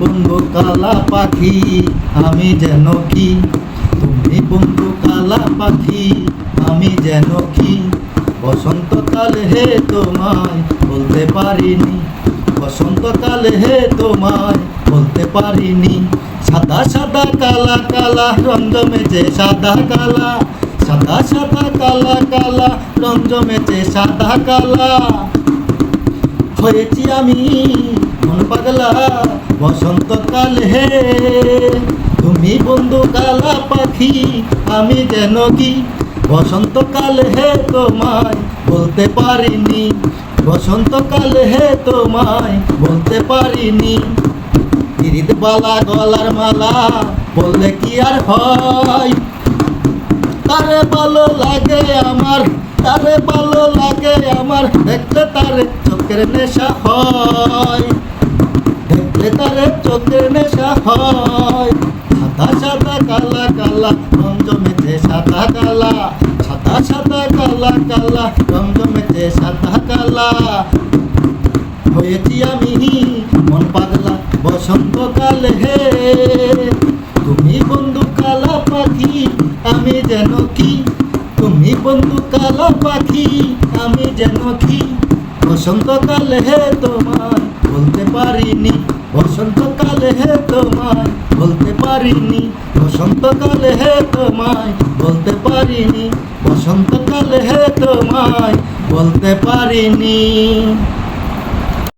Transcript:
বন্ধু কালা পাখি, আমি যেন কি? তুমি বন্ধু কালা পাখি, আমি যেন কি? বসন্তকালে হে তোমায় বলতে পারিনি, বসন্তকালে হে তোমায় বলতে পারিনি। সাদা সাদা কালা কালা রঙ জমেছে সাদা কালা, সাদা সাদা কালা কালা রঙ জমেছে সাদা কালা। হয়েছি আমি মন পাগলা বসন্তকাল তুমি বন্ধু কালা পাখি, আমি যেন কি? বসন্তকাল হে তোমায় বলতে পারিনি। বসন্তকাল হে তোমায় বলতে পারিনি। তিরিত বালা গলার মালা বললে কি আর হয়? তারে ভালো লাগে আমার, তারে ভালো লাগে আমার, দেখতে তারে চোখের নেশা হয়। দেখতে তারে চোখের নেশা হয়। সাদা সাদা, কালা কালা রং জমেছে সাদা, কালা। সাদা সাদা, কালা কালা রং জমেছে সাদা, কালা। হয়েছি আমি মন পাগলা, বসন্তকাল হে। তুমি বন্ধু কালা পাখি, আমি যেন কি? তুমি বন্ধু কালা পাখি, আমি যেন কি? বসন্তকাল হে তোমায় বলতে পারিনি। বসন্তকাল হে তোমায় বলতে পারিনি, বসন্তকালে হে তোমায় বলতে পারিনি, বসন্তকালে হে তোমায় বলতে পারিনি।